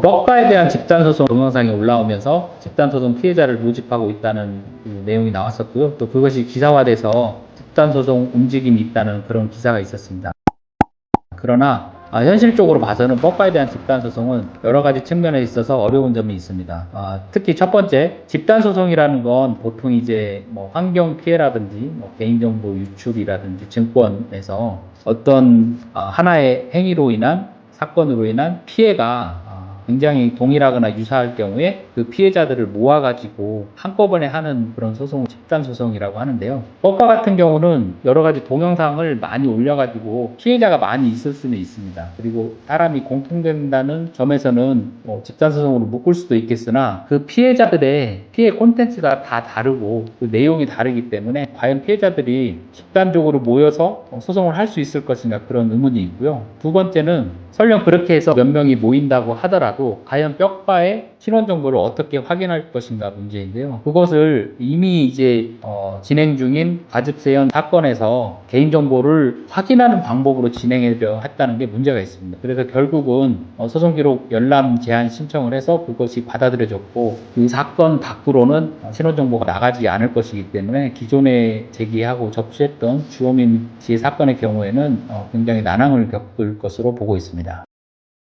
뻑가에 대한 집단소송 동영상이 올라오면서 집단소송 피해자를 모집하고 있다는 그 내용이 나왔었고요. 또 그것이 기사화돼서 집단소송 움직임이 있다는 그런 기사가 있었습니다. 그러나 아, 현실적으로 봐서는 뻑가에 대한 집단소송은 여러 가지 측면에 있어서 어려운 점이 있습니다. 아, 특히 첫 번째, 집단소송이라는 건 보통 이제 뭐 환경 피해라든지 뭐 개인정보 유출이라든지 증권에서 어떤 아, 하나의 행위로 인한 사건으로 인한 피해가 아, 굉장히 동일하거나 유사할 경우에 그 피해자들을 모아가지고 한꺼번에 하는 그런 소송, 집단 소송이라고 하는데요. 법과 같은 경우는 여러 가지 동영상을 많이 올려가지고 피해자가 많이 있을 수는 있습니다. 그리고 사람이 공통된다는 점에서는 뭐 집단 소송으로 묶을 수도 있겠으나 그 피해자들의 피해 콘텐츠가 다 다르고 그 내용이 다르기 때문에 과연 피해자들이 집단적으로 모여서 소송을 할 수 있을 것인가 그런 의문이 있고요. 두 번째는 설령 그렇게 해서 몇 명이 모인다고 하더라도 과연 뼈바의 신원 정보를 어떻게 확인할 것인가 문제인데요. 그것을 이미 이제 어, 진행 중인 과즙세연 사건에서 개인 정보를 확인하는 방법으로 진행하려 했다는 게 문제가 있습니다. 그래서 결국은 어, 소송 기록 열람 제한 신청을 해서 그것이 받아들여졌고 그 사건 밖으로는 신원 정보가 나가지 않을 것이기 때문에 기존에 제기하고 접수했던 주호민 씨의 사건의 경우에는 어, 굉장히 난항을 겪을 것으로 보고 있습니다.